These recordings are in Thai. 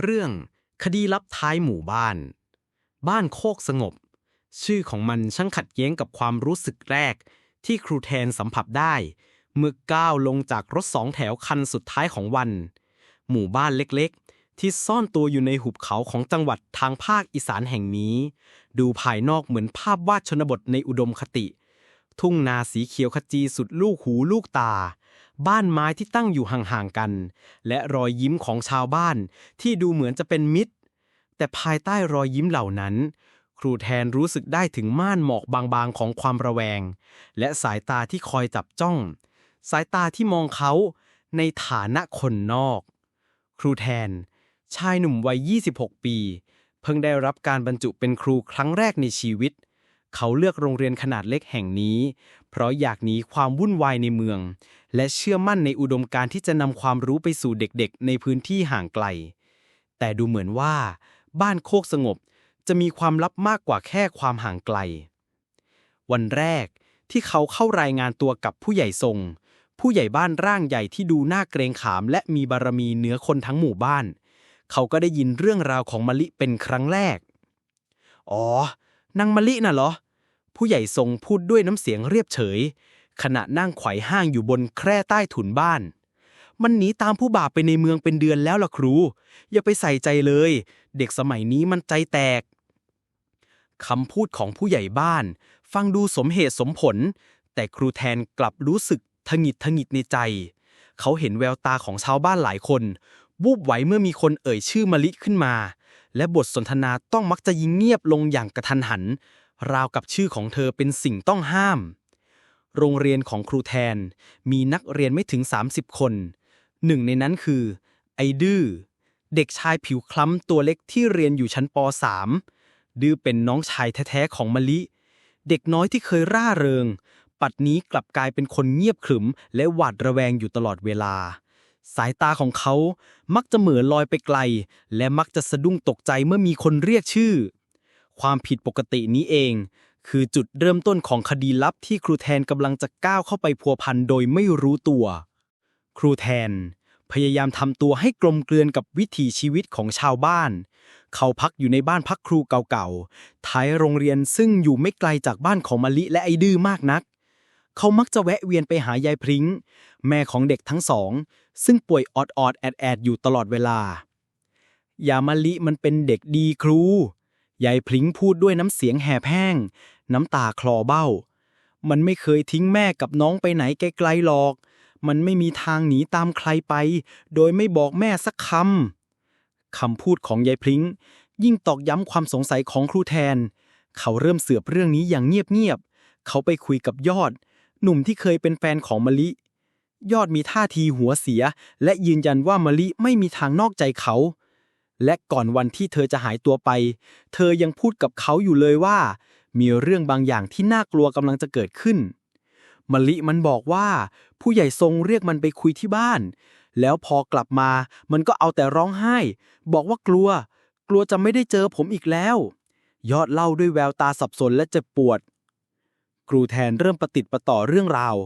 เรื่องคดีลับท้ายหมู่บ้าน บ้านโคกสงบ ชื่อของมันช่างขัดแย้งกับความรู้สึกแรก ที่ครูแทนสัมผัสได้ เมื่อก้าวลงจากรถสองแถวคันสุดท้ายของวัน หมู่บ้านเล็กๆ ที่ซ่อนตัวอยู่ในหุบเขาของจังหวัดทางภาคอีสานแห่งนี้ ดูภายนอกเหมือนภาพวาดชนบทในอุดมคติ ทุ่งนาสีเขียวขจีสุดลูกหูลูกตา บ้านไม้ที่ตั้งอยู่ห่างๆกัน และรอยยิ้มของชาวบ้านที่ดูเหมือนจะเป็นมิตร แต่ภายใต้รอยยิ้มเหล่านั้น ครูแทนรู้สึกได้ถึงม่านหมอกบางๆของความระแวง และสายตาที่คอยจับจ้อง สายตาที่มองเขาในฐานะคนนอก ครูแทน ชายหนุ่มวัย 26 ปี เพิ่งได้รับการบรรจุเป็นครูครั้งแรกในชีวิต เขาเลือกโรงเรียนขนาดเล็กแห่งนี้ เพราะอยากหนีความวุ่นวายในเมือง และเชื่อมั่นในอุดมการที่จะนำความรู้ไปสู่เด็กๆ ในพื้นที่ห่างไกล แต่ดูเหมือนว่า บ้านโคกสงบจะมีความลับมากกว่าแค่ความห่างไกล วันแรกที่เขาเข้ารายงานตัวกับผู้ใหญ่ทรง ผู้ใหญ่บ้านร่างใหญ่ที่ดูน่าเกรงขามและมีบารมีเหนือคนทั้งหมู่บ้าน เขาก็ได้ยินเรื่องราวของมะลิเป็นครั้งแรก อ๋อนางมะลิน่ะเหรอ ผู้ใหญ่ทรงพูดด้วยน้ำเสียงเรียบเฉย ขณะนั่งไขว่ห้างอยู่บนแคร่ใต้ถุนบ้าน มันหนีตามผู้บาปไปในเมืองเป็นเดือนแล้วล่ะครู อย่าไปใส่ใจเลย เด็กสมัยนี้มันใจแตกคำพูดของผู้ใหญ่บ้าน ฟังดูสมเหตุสมผล แต่ครูแทนกลับรู้สึกทะงิดทะงิดในใจ เขาเห็นแววตาของชาวบ้านหลายคนวูบไหวเมื่อมีคนเอ่ยชื่อมะลิขึ้นมา และบทสนทนาต้องมักจะยิงเงียบลงอย่างกระทันหัน ราวกับชื่อของเธอเป็นสิ่งต้องห้าม โรงเรียนของครูแทนมีนักเรียนไม่ถึง 30 คน หนึ่งในนั้นคือ ไอ้ดื้อเด็กชายผิวคล้ำตัวเล็กที่เรียนอยู่ชั้นป .3 ดื้อเป็นน้องชายแท้ๆของมะลิ เด็กน้อยที่เคยร่าเริง ปัดนี้กลับกลายเป็นคนเงียบขรึม และหวาดระแวงอยู่ตลอดเวลา สายตาของเขามักจะเหมือลอยไปไกล และมักจะสะดุ้งตกใจเมื่อมีคนเรียกชื่อ ความผิดปกตินี้เอง คือจุดเริ่มต้นของคดีลับที่ครูแทนกำลังจะก้าวเข้าไปพัวพันโดยไม่รู้ตัว ครูแทน พยายามทำตัวให้กลมเกลือนกับวิถีชีวิตของชาวบ้าน เขาพักอยู่ในบ้านพักครูเก่าๆ ท้ายโรงเรียนซึ่งอยู่ไม่ไกลจากบ้านของมะลิและไอ้ดื้อมากนัก เขามักจะแวะเวียนไปหายายพริง้ง แม่ของเด็กทั้งสอง ซึ่งป่วยออดออดๆแอดแอดๆอยู่ตลอดเวลายามะลิมันเป็นเด็กดีครู ยายพริ้งพูดด้วยน้ำเสียงแหบแห้ง น้ำตาคลอเบ้า มันไม่เคยทิ้งแม่กับน้องไปไหนไกลๆหรอก มันไม่มีทางหนีตามใครไป โดยไม่บอกแม่สักคำคำพูดของยายพริ้งยิ่งตอกย้ำความสงสัยของครูแทน เขาเริ่มเสือบเรื่องนี้อย่างเงียบๆ เขาไปคุยกับยอด หนุ่มที่เคยเป็นแฟนของมะลิ ยอดมีท่าทีหัวเสีย และยืนยันว่ามะลิไม่มีทางนอกใจเขา และก่อนวันที่เธอจะหายตัวไป เธอยังพูดกับเขาอยู่เลยว่า มีเรื่องบางอย่างที่น่ากลัวกำลังจะเกิดขึ้นมะลิมันบอกว่า ผู้ใหญ่ทรงเรียกมันไปคุยที่บ้าน แล้วพอกลับมามันก็เอาแต่ร้องไห้ บอกว่ากลัว กลัวจะไม่ได้เจอผมอีกแล้ว ยอดเล่าด้วยแววตาสับสนและเจ็บปวด ครูแทนเริ่มประติดประต่อเรื่องราว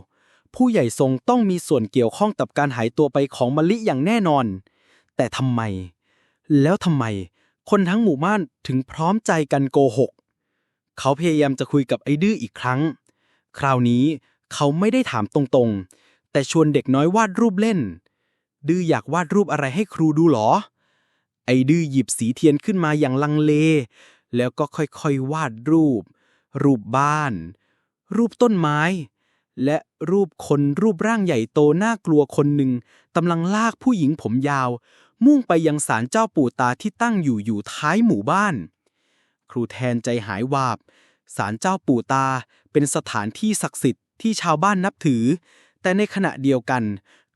ผู้ใหญ่ทรงต้องมีส่วนเกี่ยวข้องกับการหายตัวไปของมะลิอย่างแน่นอน แต่ทำไม แล้วทำไม คนทั้งหมู่บ้านถึงพร้อมใจกันโกหก เขาพยายามจะคุยกับไอ้ดื้ออีกครั้ง คราวนี้เขาไม่ได้ถามตรงๆ แต่ชวนเด็กน้อยวาดรูปเล่น ดื้ออยากวาดรูปอะไรให้ครูดูหรอ ไอ้ดื้อหยิบสีเทียนขึ้นมาอย่างลังเล แล้วก็ค่อยๆวาดรูป รูปบ้าน รูปต้นไม้ และรูปคนรูปร่างใหญ่โตน่ากลัวคนหนึ่งกำลังลากผู้หญิงผมยาว มุ่งไปยังศาลเจ้าปู่ตาที่ตั้งอยู่อยู่ท้ายหมู่บ้าน ครูแทนใจหายวาบศาลเจ้าปู่ตาเป็นสถานที่ศักดิ์สิทธิ์ที่ชาวบ้านนับถือ แต่ในขณะเดียวกัน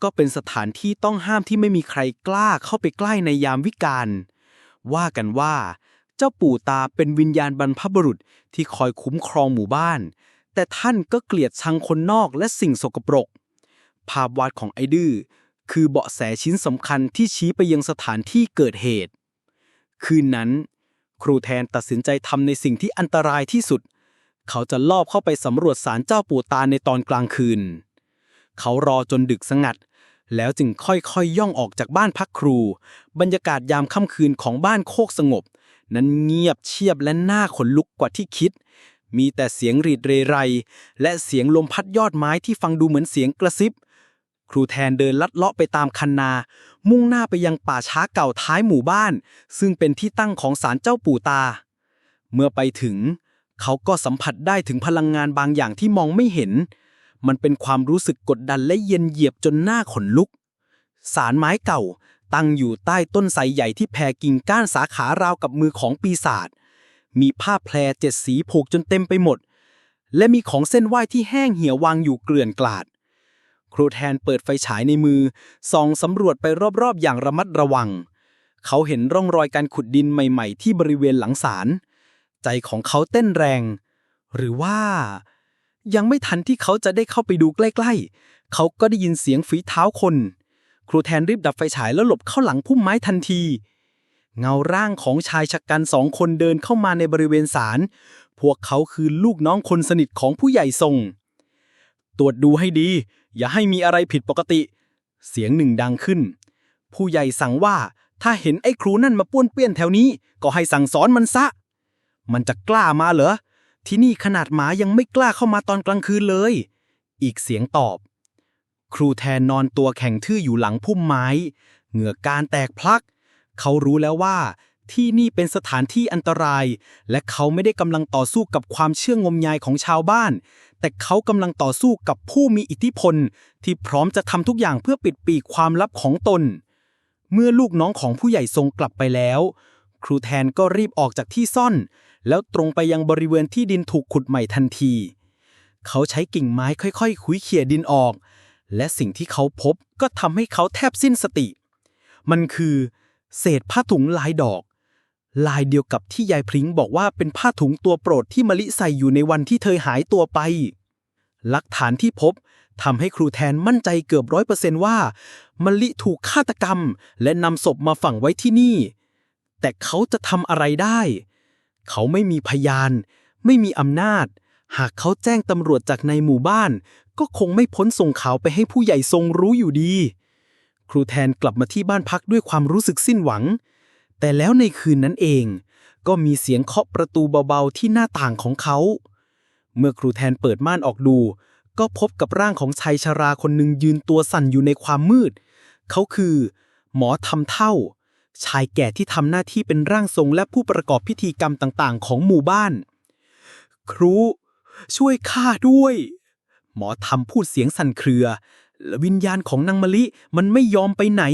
ก็เป็นสถานที่ต้องห้ามที่ไม่มีใครกล้าเข้าไปใกล้ในยามวิกาลว่ากันว่า เจ้าปู่ตาเป็นวิญญาณบรรพบุรุษที่คอยคุ้มครองหมู่บ้าน แต่ท่านก็เกลียดชังคนนอกและสิ่งสกปรก ภาพวาดของไอ้ดื้อ คือเบาะแสชิ้นสำคัญที่ชี้ไปยังสถานที่เกิดเหตุ คืนนั้น ครูแทนตัดสินใจทำในสิ่งที่อันตรายที่สุด เขาจะลอบเข้าไปสำรวจศาลเจ้าปู่ตาในตอนกลางคืน เขารอจนดึกสงัด แล้วจึงค่อยๆย่องออกจากบ้านพักครู บรรยากาศยามค่ำคืนของบ้านโคกสงบ นั้นเงียบเชียบและน่าขนลุกกว่าที่คิดมีแต่เสียงรีดเรไร และเสียงลมพัดยอดไม้ที่ฟังดูเหมือนเสียงกระซิบ ครูแทนเดินลัดเลาะไปตามคันนา มุ่งหน้าไปยังป่าช้าเก่าท้ายหมู่บ้าน ซึ่งเป็นที่ตั้งของศาลเจ้าปู่ตา เมื่อไปถึง เขาก็สัมผัสได้ถึงพลังงานบางอย่างที่มองไม่เห็น มันเป็นความรู้สึกกดดันและเย็นเหยียบจนหน้าขนลุก สารไม้เก่า ตั้งอยู่ใต้ต้นไทรใหญ่ที่แผ่กิ่งก้านสาขาราวกับมือของปีศาจ มีผ้าแพรเจ็ดสีผูกจนเต็มไปหมด และมีของเส้นไหว้ที่แห้งเหี่ยววางอยู่เกลื่อนกลาด ครูแทนเปิดไฟฉายในมือส่องสำรวจไปรอบๆ อย่างระมัดระวัง เขาเห็นร่องรอยการขุดดินใหม่ๆ ที่บริเวณหลังศาล ใจของเขาเต้นแรง หรือว่า ยังไม่ทันที่เขาจะได้เข้าไปดูใกล้ๆ เขาก็ได้ยินเสียงฝีเท้าคน ครูแทนรีบดับไฟฉายแล้วหลบเข้าหลังพุ่มไม้ทันที เงาร่างของชายชะกันสองคนเดินเข้ามาในบริเวณศาล พวกเขาคือลูกน้องคนสนิทของผู้ใหญ่ทรง ตรวจดูให้ดี อย่าให้มีอะไรผิดปกติ เสียงหนึ่งดังขึ้น ผู้ใหญ่สั่งว่าถ้าเห็นไอ้ครูนั่นมาป้วนเปี้ยนแถวนี้ ก็ให้สั่งสอนมันซะ มันจะกล้ามาเหรอ ที่นี่ขนาดหมายังไม่กล้าเข้ามาตอนกลางคืนเลย อีกเสียงตอบ ครูแทนนอนตัวแข็งทื่ออยู่หลังพุ่มไม้ เหงื่อการแตกพลัก เขารู้แล้วว่า ที่นี่เป็นสถานที่อันตราย และเขาไม่ได้กำลังต่อสู้กับความเชื่องมงายของชาวบ้าน แต่เขากำลังต่อสู้กับผู้มีอิทธิพล ที่พร้อมจะทำทุกอย่างเพื่อปิดปีกความลับของตน เมื่อลูกน้องของผู้ใหญ่ทรงกลับไปแล้ว ครูแทนก็รีบออกจากที่ซ่อน แล้วตรงไปยังบริเวณที่ดินถูกขุดใหม่ทันที เขาใช้กิ่งไม้ค่อยๆคุยเขี่ยดินออก และสิ่งที่เขาพบก็ทำให้เขาแทบสิ้นสติ มันคือ เศษผ้าถุงลายดอก ลายเดียวกับที่ยายพริ้งบอกว่าเป็นผ้าถุงตัวโปรดที่มะลิใส่อยู่ในวันที่เธอหายตัวไป หลักฐานที่พบทำให้ครูแทนมั่นใจเกือบร้อยเปอร์เซนต์ว่ามะลิถูกฆาตกรรม และนำศพมาฝังไว้ที่นี่ แต่เขาจะทำอะไรได้ เขาไม่มีพยาน ไม่มีอำนาจ หากเขาแจ้งตำรวจจากในหมู่บ้าน ก็คงไม่พ้นส่งข่าวไปให้ผู้ใหญ่ทรงรู้อยู่ดี ครูแทนกลับมาที่บ้านพักด้วยความรู้สึกสิ้นหวัง แต่แล้วในคืนนั้นเอง ก็มีเสียงเคาะประตูเบาๆที่หน้าต่างของเขา เมื่อครูแทนเปิดม่านออกดู ก็พบกับร่างของชายชราคนหนึ่งยืนตัวสั่นอยู่ในความมืด เขาคือ หมอทำเท่า ชายแก่ที่ทำหน้าที่เป็นร่างทรงและผู้ประกอบพิธีกรรมต่างๆ ของหมู่บ้าน ครู ช่วยข้าด้วย หมอทำพูดเสียงสั่นเครือและวิญญาณของนางมะลิมันไม่ยอมไปไหน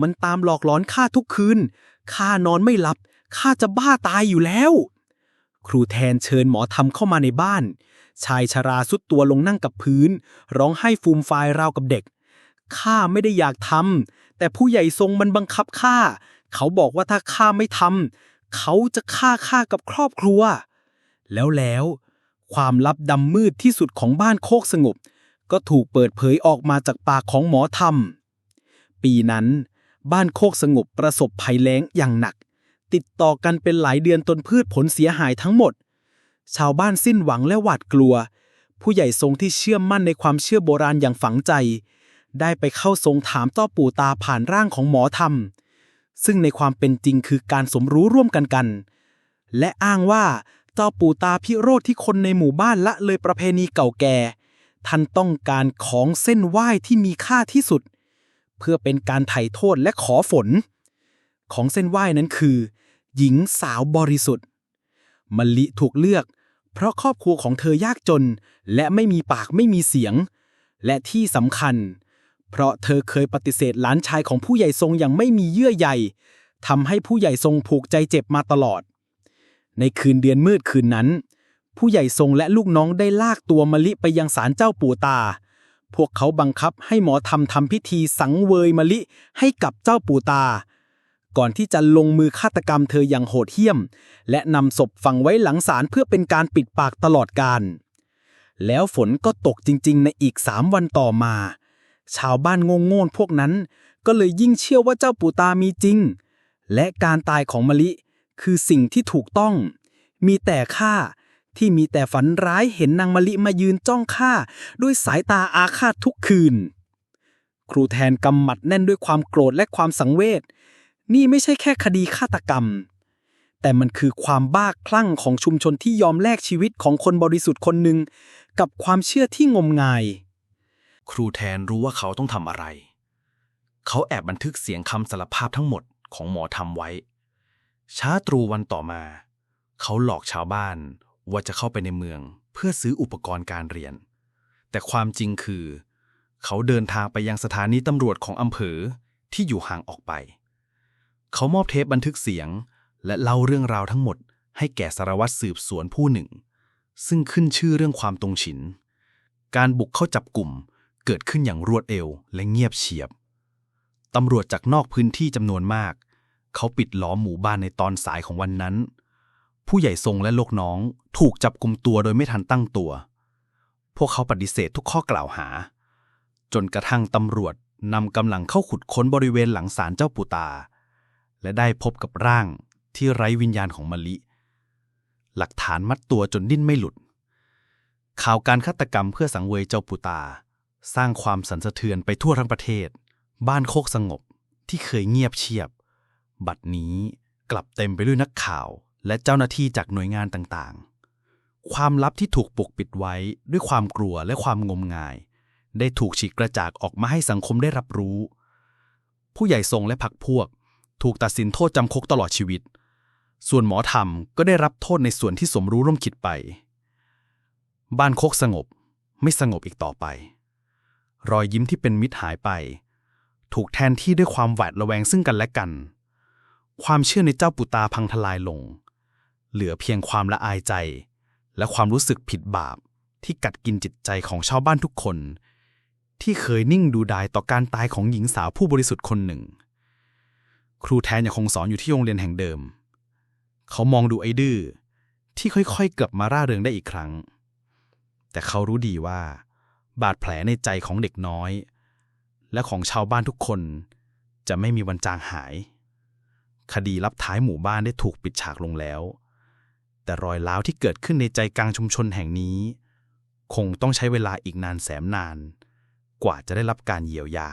มันตามหลอกหลอนข้าทุกคืน ข้านอนไม่หลับ ข้าจะบ้าตายอยู่แล้ว ครูแทนเชิญหมอทำเข้ามาในบ้าน ชายชราสุดตัวลงนั่งกับพื้น ร้องไห้ฟูมฟายราวกับเด็ก ข้าไม่ได้อยากทำ แต่ผู้ใหญ่ทรงมันบังคับข้า เขาบอกว่าถ้าข้าไม่ทำ เขาจะฆ่าข้ากับครอบครัว แล้วแล้ว ความลับดำมืดที่สุดของบ้านโคกสงบ ก็ถูกเปิดเผยออกมาจากปากของหมอธรรมปีนั้น บ้านโคกสงบประสบภัยแล้งอย่างหนัก ติดต่อกันเป็นหลายเดือนจนพืชผลเสียหายทั้งหมด ชาวบ้านสิ้นหวังและหวาดกลัว ผู้ใหญ่ทรงที่เชื่อมั่นในความเชื่อโบราณอย่างฝังใจ ได้ไปเข้าทรงถามต้อปู่ตาผ่านร่างของหมอธรรม ซึ่งในความเป็นจริงคือการสมรู้ร่วมกันกัน และอ้างว่าเจ้าปู่ตาพิโรธที่คนในหมู่บ้านละเลยประเพณีเก่าแก่ท่านต้องการของเส้นไหว้ที่มีค่าที่สุด เพื่อเป็นการไถ่โทษและขอฝน ของเส้นไหว้นั้นคือ หญิงสาวบริสุทธิ์มลิถูกเลือก เพราะครอบครัวของเธอยากจน และไม่มีปากไม่มีเสียง และที่สำคัญ เพราะเธอเคยปฏิเสธหลานชายของผู้ใหญ่ทรงอย่างไม่มีเยื่อใยทำให้ผู้ใหญ่ทรงผูกใจเจ็บมาตลอด ในคืนเดือนมืดคืนนั้น ผู้ใหญ่ทรงและลูกน้องได้ลากตัวมลิไปยังศาลเจ้าปู่ตา พวกเขาบังคับให้หมอทำทำพิธีสังเวยมะลิให้กับเจ้าปู่ตา ก่อนที่จะลงมือฆาตกรรมเธออย่างโหดเหี้ยม และนำศพฝังไว้หลังศาลเพื่อเป็นการปิดปากตลอดกาลแล้วฝนก็ตกจริงๆ ในอีกสามวันต่อมา ชาวบ้านงงโง่นพวกนั้น ก็เลยยิ่งเชื่อว่าเจ้าปู่ตามีจริง และการตายของมะลิคือสิ่งที่ถูกต้อง มีแต่ข้า ที่มีแต่ฝันร้ายเห็นนางมะลิมายืนจ้องข้าด้วยสายตาอาฆาตทุกคืน ครูแทนกำหมัดแน่นด้วยความโกรธและความสังเวชนี่ไม่ใช่แค่คดีฆาตกรรม แต่มันคือความบ้าคลั่งของชุมชนที่ยอมแลกชีวิตของคนบริสุทธิ์คนหนึ่งกับความเชื่อที่งมงาย ครูแทนรู้ว่าเขาต้องทำอะไร เขาแอบบันทึกเสียงคำสารภาพทั้งหมดของหมอทำไว้ ช้าตรู่วันต่อมา เขาหลอกชาวบ้าน ว่าจะเข้าไปในเมืองเพื่อซื้ออุปกรณ์การเรียน แต่ความจริงคือ เขาเดินทางไปยังสถานีตำรวจของอำเภอที่อยู่ห่างออกไป เขามอบเทปบันทึกเสียง และเล่าเรื่องราวทั้งหมด ให้แก่สารวัตรสืบสวนผู้หนึ่ง ซึ่งขึ้นชื่อเรื่องความตรงฉิน การบุกเข้าจับกลุ่มเกิดขึ้นอย่างรวดเร็วและเงียบเฉียบตำรวจจากนอกพื้นที่จำนวนมาก เขาปิดล้อมหมู่บ้านในตอนสายของวันนั้น ผู้ใหญ่ทรงและลูกน้องถูกจับกลุ่มตัวโดยไม่ทันตั้งตัว พวกเขาปฏิเสธทุกข้อกล่าวหา จนกระทั่งตำรวจนำกำลังเข้าขุดค้นบริเวณหลังศาลเจ้าปูตา และได้พบกับร่างที่ไร้วิญญาณของมะลิ หลักฐานมัดตัวจนดิ้นไม่หลุด ข่าวการฆาตกรรมเพื่อสังเวยเจ้าปูตา สร้างความสันสะเทือนไปทั่วทั้งประเทศ บ้านโคกสงบที่เคยเงียบเชียบ บัดนี้กลับเต็มไปด้วยนักข่าว และเจ้าหน้าที่จากหน่วยงานต่างๆ ความลับที่ถูกปกปิดไว้ด้วยความกลัวและความงมงาย ได้ถูกฉีกกระจากออกมาให้สังคมได้รับรู้ ผู้ใหญ่ทรงและพรรคพวก ถูกตัดสินโทษจำคุกตลอดชีวิต ส่วนหมอธรรมก็ได้รับโทษในส่วนที่สมรู้ร่วมคิดไป บ้านโคกสงบไม่สงบอีกต่อไป รอยยิ้มที่เป็นมิตรหายไป ถูกแทนที่ด้วยความหวาดระแวงซึ่งกันและกัน ความเชื่อในเจ้าปุตาพังทลายลง เหลือเพียงความละอายใจ และความรู้สึกผิดบาปที่กัดกินจิตใจของชาวบ้านทุกคน ที่เคยนิ่งดูดายต่อการตายของหญิงสาวผู้บริสุทธิ์คนหนึ่ง ครูแทนยังคงสอนอยู่ที่โรงเรียนแห่งเดิม เขามองดูไอ้ดื้อที่ค่อยๆ กลับมาร่าเริงได้อีกครั้ง แต่เขารู้ดีว่า บาดแผลในใจของเด็กน้อย และของชาวบ้านทุกคนจะไม่มีวันจางหาย คดีลับท้ายหมู่บ้านได้ถูกปิดฉากลงแล้ว แต่รอยร้าวที่เกิดขึ้นในใจกลางชุมชนแห่งนี้ คงต้องใช้เวลาอีกนานแสนนาน กว่าจะได้รับการเยียวยา